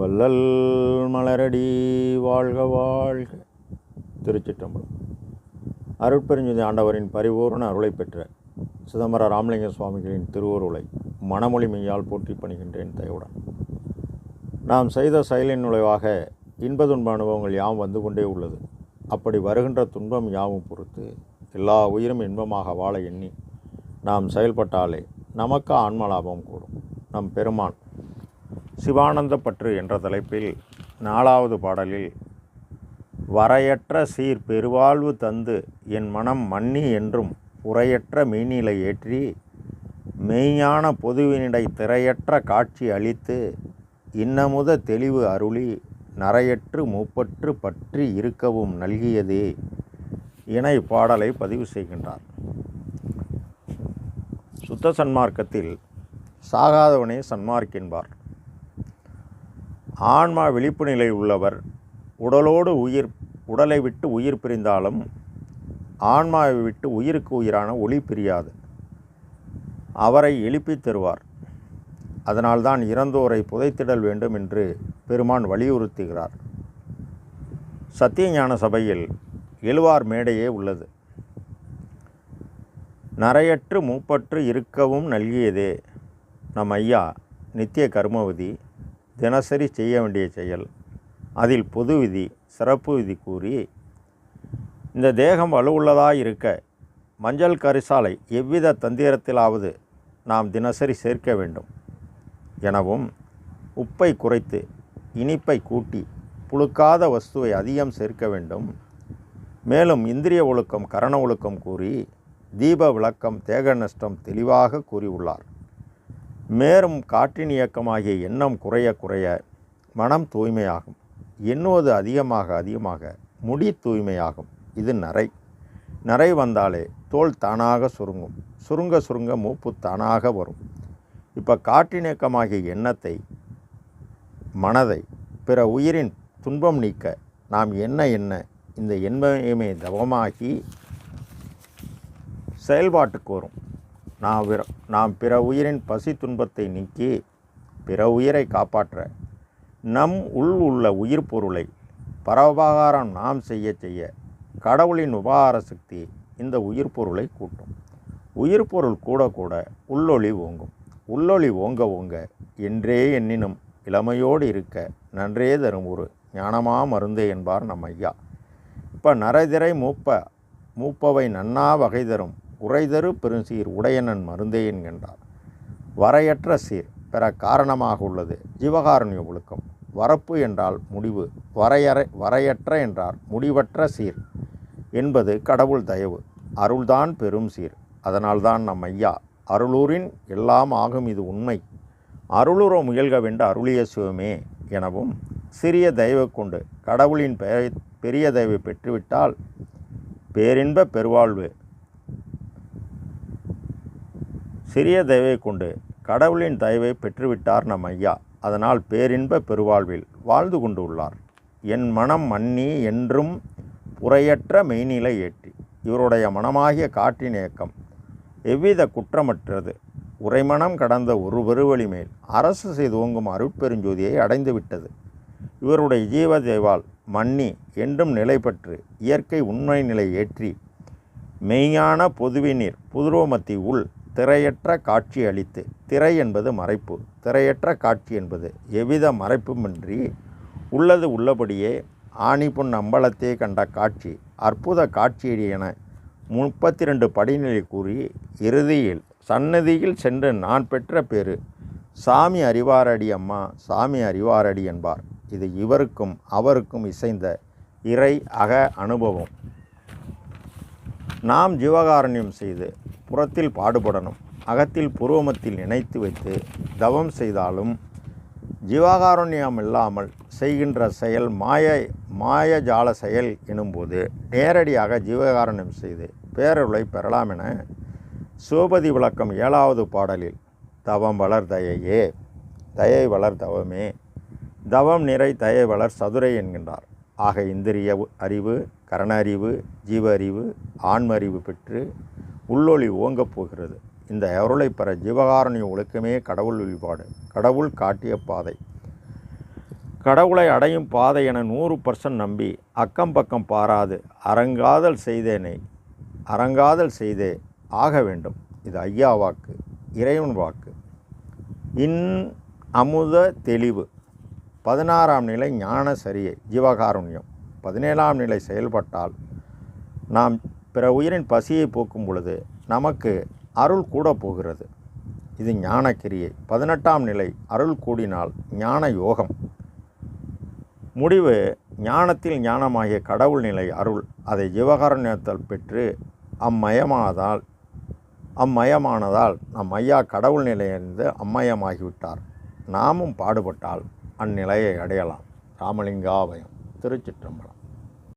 வள்ளல் மலரடி வாழ்க வாழ்க. திருச்சிட்டம்பலம் அருட்பெருஞ்சுதி ஆண்டவரின் பரிபூர்ண அருளை பெற்ற சிதம்பர ராமலிங்க சுவாமிகளின் திருவருளை மணமொழி மெய்யால் போற்றி பணிகின்றேன் தயவுடன். நாம் செய்த செயலின் நுழைவாக இன்ப துன்ப அனுபவங்கள் யாம் வந்து கொண்டே உள்ளது. அப்படி வருகின்ற துன்பம் யாவும் பொறுத்து எல்லா உயிரும் இன்பமாக வாழ எண்ணி நாம் செயல்பட்டாலே நமக்கு ஆன்ம லாபம் கூடும். நம் பெருமான் சிவானந்த பற்று என்ற தலைப்பில் நாலாவது பாடலில் வரையற்ற சீர் பெருவாழ்வு தந்து என் மனம் மன்னி என்றும் உரையற்ற மெய்நிலை ஏற்றி மெய்ஞான பொதுவினிடை திரையற்ற காட்சி அளித்து இன்னமுத தெளிவு அருளி நரையற்று மூப்பற்று பற்றி இருக்கவும் நல்கியதே இணை பாடலை பதிவு செய்கின்றார். சுத்த சன்மார்க்கத்தில் சாகாதவனே சன்மார்க் என்பார். ஆன்மா விழிப்பு நிலை உள்ளவர் உடலோடு உயிர் உடலை விட்டு உயிர் பிரிந்தாலும் ஆன்மாவை விட்டு உயிருக்கு உயிரான ஒளி பிரியாது. அவரை எழுப்பித் தருவார். அதனால்தான் இறந்தோரை புதைத்திடல் வேண்டும் என்று பெருமான் வலியுறுத்துகிறார். சத்தியஞான சபையில் எழுவார் மேடையே உள்ளது. நரையற்று மூப்பற்று இருக்கவும் நல்கியதே நம் ஐயா நித்திய கர்மவதி தினசரி செய்ய வேண்டிய செயல். அதில் பொது விதி சிறப்பு விதி கூறி இந்த தேகம் வலுவுள்ளதாக இருக்க மஞ்சள் கரிசாலை எவ்வித தந்திரத்திலாவது நாம் தினசரி சேர்க்க வேண்டும். எனவும் உப்பை குறைத்து இனிப்பை கூட்டி புழுக்காத வஸ்துவை அதிகம் சேர்க்க வேண்டும். மேலும் இந்திரிய ஒழுக்கம் கரண ஒழுக்கம் கூறி தீப விளக்கம் தேக நஷ்டம் தெளிவாக கூறியுள்ளார். மேலும் காற்றின் இயக்கமாகிய எண்ணம் குறைய குறைய மனம் தூய்மையாகும். எண்ணுவது அதிகமாக அதிகமாக முடி தூய்மையாகும். இது நரை. நரை வந்தாலே தோல் தானாக சுருங்கும். சுருங்க சுருங்க மூப்பு தானாக வரும். இப்போ காற்றினக்கமாகிய எண்ணத்தை மனதை பிற உயிரின் துன்பம் நீக்க நாம் என்ன என்ன இந்த எண்ணமே தவமாகி செயல்பாட்டுக்கு வரும். நாம் பிற நாம் பிற உயிரின் பசி துன்பத்தை நீக்கி பிற உயிரை காப்பாற்ற நம் உள் உள்ள உயிர் பொருளை பரவபாகாரம் நாம் செய்ய செய்ய கடவுளின் உபகார சக்தி இந்த உயிர் பொருளை கூட்டும். உயிர் பொருள் கூட கூட உள்ளொளி ஓங்கும். உள்ளொளி ஓங்க ஓங்க என்றே எண்ணினும் இளமையோடு இருக்க நன்றே தரும் ஒரு ஞானமா மருந்தே என்பார் நம் ஐயா இப்போ நரைதிரை மூப்ப மூப்பவை நன்னா வகை தரும் உரைதரு பெருஞ்சீர் உடையனன் மருந்தே என்கின்றார். வரையற்ற சீர் பெற காரணமாக உள்ளது. ஜீவகாருண்ய ஒழுக்கம். வரப்பு என்றால் முடிவு. வரையறை வரையற்ற என்றால் முடிவற்ற சீர் என்பது கடவுள் தயவு. அருள்தான் பெரும் சீர். அதனால்தான் நம் ஐயா அருளூரின் எல்லாம் ஆகும் இது உண்மை. அருளுற முயல்க வேண்ட அருளிய சிவமே எனவும் சிறிய தயவு கொண்டு கடவுளின் பெ- பெரிய தயவை பெற்றுவிட்டால் பேரின்ப பெருவாழ்வு சிறிய தயவை கொண்டு கடவுளின் தயவை பெற்றுவிட்டார் நம் ஐயா. அதனால் பேரின்ப பெருவாழ்வில் வாழ்ந்து கொண்டு உள்ளார். என் மனம் மன்னி என்றும் புறையற்ற மெய்நிலை ஏற்றி. இவருடைய மனமாகிய காற்றின் ஏக்கம் எவ்வித குற்றமற்றது? உரைமனம் கடந்த ஒரு பெருவழி மேல் அரசு செய்து ஓங்கும் அருட்பெருஞ்சோதியை அடைந்துவிட்டது இவருடைய ஜீவதேவால் மன்னி என்றும் நிலை பெற்று இயற்கை உண்மை நிலை ஏற்றி மெய்ஞான பொதுவினீர் புதுரோமத்தி உள் திரையற்ற காட்சி அளித்து திரை என்பது மறைப்பு. திரையற்ற காட்சி என்பது எவ்வித மறைப்புமின்றி உள்ளது உள்ளபடியே ஆணிபொன் அம்பலத்தை கண்ட காட்சி. அற்புத காட்சியடி என முப்பத்தி ரெண்டு படிநிலை கூறி இறுதியில் சன்னதியில் சென்று நான் பெற்ற பேரு சாமி அறிவாரடி அம்மா சாமி அறிவாரடி என்பார். இது இவருக்கும் அவருக்கும் இசைந்த இறை அக அனுபவம். நாம் ஜீவகாரண்யம் செய்து புறத்தில் பாடுபடணும் அகத்தில் புருவமத்தில் நினைத்து வைத்து தவம் செய்தாலும் ஜீவகாருண்யம் இல்லாமல் செய்கின்ற செயல் மாய மாயஜால செயல் எனும்போது நேரடியாக ஜீவகாருண்யம் செய்து பேரருளை பெறலாம் என சிவபதி விளக்கம் ஏழாவது பாடலில் தவம் வளர் தயையே தயை வளர் தவமே தவம் நிறை தயை வளர் சதுரை என்கின்றார். ஆக இந்திரிய அறிவு கரண அறிவு ஜீவ அறிவு ஆன்ம அறிவு பெற்று உள்ளொளி ஓங்கப் போகிறது. இந்த அருளை பெற ஜீவகாருண்ய ஒழுக்கமே கடவுள் வழிபாடு. கடவுள் காட்டிய பாதை. கடவுளை அடையும் பாதை என நூறு பர்சன்ட் நம்பி அக்கம் பக்கம் பாராது அரங்காதல் செய்தேனை அரங்காதல் செய்தே ஆக வேண்டும். இது ஐயா வாக்கு இறைவன் வாக்கு. இன் அமுத தெளிவு. பதினாறாம் நிலை ஞான சரியை ஜீவகாருண்யம். பதினேழாம் நிலை செயல்பட்டால் நாம் பிற உயிரின் பசியை போக்கும் பொழுது நமக்கு அருள் கூட போகிறது. இது ஞானக்கிரியை. பதினெட்டாம் நிலை அருள் கூடினால் ஞான யோகம். முடிவு ஞானத்தில் ஞானமாகிய கடவுள் நிலை அருள். அதை ஜீவகாருண்யத்தில் பெற்று அம்மயமானதால் அம்மயமானதால் நம் ஐயா கடவுள் நிலையிலிருந்து அம்மயமாகிவிட்டார். நாமும் பாடுபட்டால் அந்நிலையை அடையலாம். ராமலிங்காபயம். திருச்சிற்றம்பலம்.